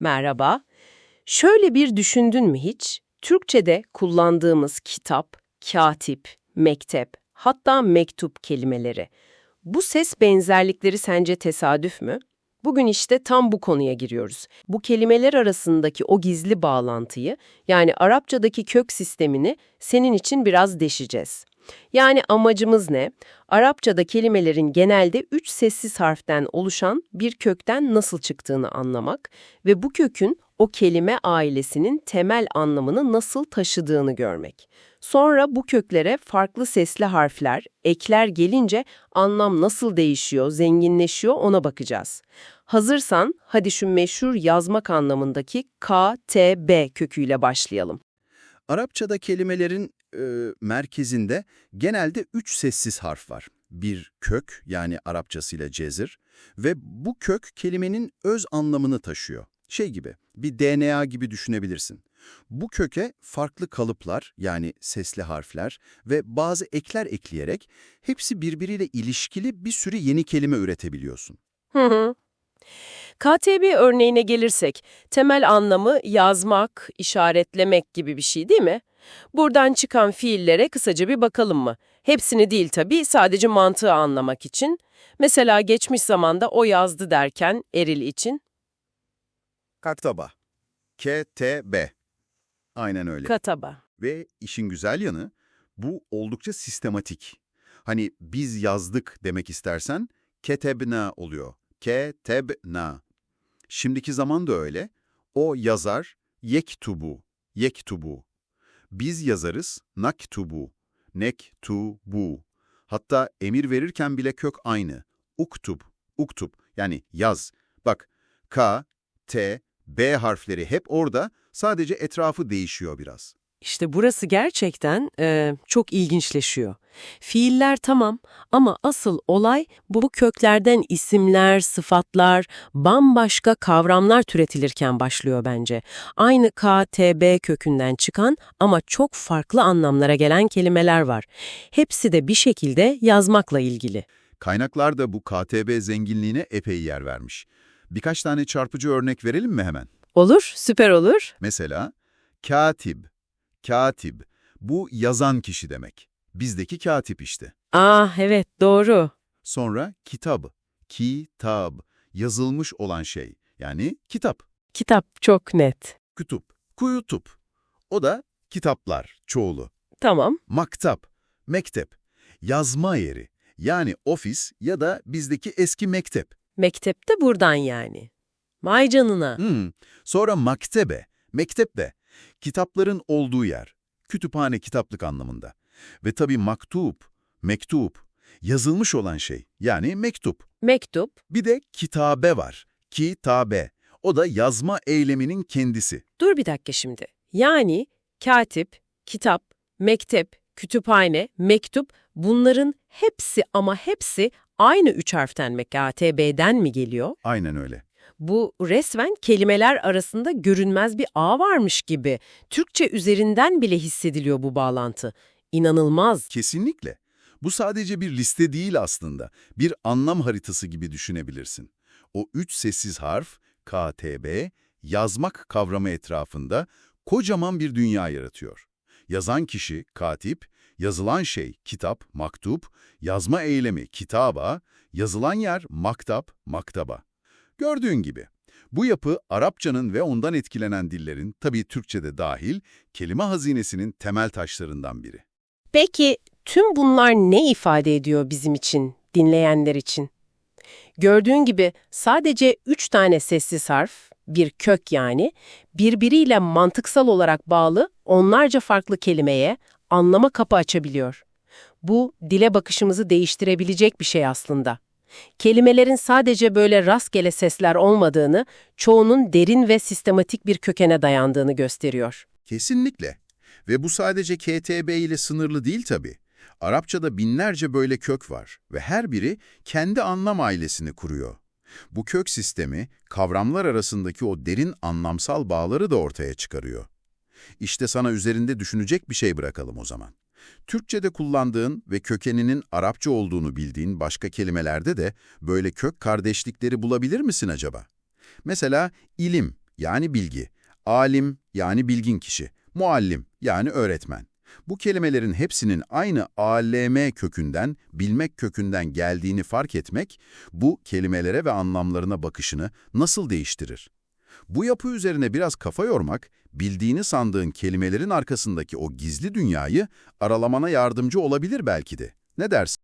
Merhaba. Şöyle bir düşündün mü hiç? Türkçe'de kullandığımız kitap, katip, mektep, hatta mektup kelimeleri. Bu ses benzerlikleri sence tesadüf mü? Bugün işte tam bu konuya giriyoruz. Bu kelimeler arasındaki o gizli bağlantıyı, yani Arapçadaki kök sistemini senin için biraz deşeceğiz. Yani amacımız ne? Arapçada kelimelerin genelde üç sessiz harften oluşan bir kökten nasıl çıktığını anlamak ve bu kökün o kelime ailesinin temel anlamını nasıl taşıdığını görmek. Sonra bu köklere farklı sesli harfler, ekler gelince anlam nasıl değişiyor, zenginleşiyor ona bakacağız. Hazırsan hadi şu meşhur yazmak anlamındaki K, T, B köküyle başlayalım. Arapçada kelimelerin e, merkezinde genelde üç sessiz harf var. Bir kök yani Arapçasıyla cezir ve bu kök kelimenin öz anlamını taşıyor. Şey gibi, bir DNA gibi düşünebilirsin. Bu köke farklı kalıplar yani sesli harfler ve bazı ekler ekleyerek hepsi birbiriyle ilişkili bir sürü yeni kelime üretebiliyorsun. Hı hı. KTB örneğine gelirsek, temel anlamı yazmak, işaretlemek gibi bir şey değil mi? Buradan çıkan fiillere kısaca bir bakalım mı? Hepsini değil tabii, sadece mantığı anlamak için. Mesela geçmiş zamanda o yazdı derken eril için Kaktaba. K-T-B. Aynen öyle. kataba. Ve işin güzel yanı bu oldukça sistematik. Hani biz yazdık demek istersen ketebna oluyor. Ketebna. Şimdiki zaman da öyle. O yazar yektubu, yektubu. Biz yazarız naktubu, nektubu. Hatta emir verirken bile kök aynı. Uktub, uktub yani yaz. Bak K, T, B harfleri hep orada sadece etrafı değişiyor biraz. İşte burası gerçekten e, çok ilginçleşiyor. Fiiller tamam ama asıl olay bu köklerden isimler, sıfatlar, bambaşka kavramlar türetilirken başlıyor bence. Aynı K, T, B kökünden çıkan ama çok farklı anlamlara gelen kelimeler var. Hepsi de bir şekilde yazmakla ilgili. Kaynaklar da bu KTB zenginliğine epey yer vermiş. Birkaç tane çarpıcı örnek verelim mi hemen? Olur, süper olur. Mesela katib, katib. Bu yazan kişi demek. Bizdeki katip işte. Ah evet doğru. Sonra kitab, kitab. Yazılmış olan şey. Yani kitap, Kitap çok net. kütüp, kuyutup. O da kitaplar, çoğulu. Tamam. Maktap, mektep, yazma yeri. Yani ofis ya da bizdeki eski mektep. Mektepte buradan yani. Vay canına. Hmm. Sonra maktebe, mektep de. Kitapların olduğu yer. Kütüphane kitaplık anlamında. Ve tabii maktup, mektup. Yazılmış olan şey. Yani mektup. Mektup. Bir de kitabe var. Kitabe. O da yazma eyleminin kendisi. Dur bir dakika şimdi. Yani katip, kitap, mektep, kütüphane, mektup bunların hepsi ama hepsi aynı üç harften mi KTB'den mi geliyor? Aynen öyle. Bu resmen kelimeler arasında görünmez bir ağ varmış gibi. Türkçe üzerinden bile hissediliyor bu bağlantı. İnanılmaz. Kesinlikle. Bu sadece bir liste değil aslında. Bir anlam haritası gibi düşünebilirsin. O üç sessiz harf, KTB, yazmak kavramı etrafında kocaman bir dünya yaratıyor. Yazan kişi, katip, yazılan şey, kitap, maktup, yazma eylemi, kitaba, yazılan yer, maktap, maktaba. Gördüğün gibi, bu yapı Arapçanın ve ondan etkilenen dillerin, tabii Türkçe'de dahil, kelime hazinesinin temel taşlarından biri. Peki tüm bunlar ne ifade ediyor bizim için, dinleyenler için? Gördüğün gibi sadece üç tane sessiz harf, bir kök yani, birbiriyle mantıksal olarak bağlı onlarca farklı kelimeye, anlama kapı açabiliyor. Bu, dile bakışımızı değiştirebilecek bir şey aslında. Kelimelerin sadece böyle rastgele sesler olmadığını, çoğunun derin ve sistematik bir kökene dayandığını gösteriyor. Kesinlikle. Ve bu sadece KTB ile sınırlı değil tabii. Arapçada binlerce böyle kök var ve her biri kendi anlam ailesini kuruyor. Bu kök sistemi kavramlar arasındaki o derin anlamsal bağları da ortaya çıkarıyor. İşte sana üzerinde düşünecek bir şey bırakalım o zaman. Türkçe'de kullandığın ve kökeninin Arapça olduğunu bildiğin başka kelimelerde de böyle kök kardeşlikleri bulabilir misin acaba? Mesela ilim yani bilgi, alim yani bilgin kişi, muallim yani öğretmen. Bu kelimelerin hepsinin aynı ALM kökünden, bilmek kökünden geldiğini fark etmek, bu kelimelere ve anlamlarına bakışını nasıl değiştirir? Bu yapı üzerine biraz kafa yormak, bildiğini sandığın kelimelerin arkasındaki o gizli dünyayı aralamana yardımcı olabilir belki de. Ne dersin?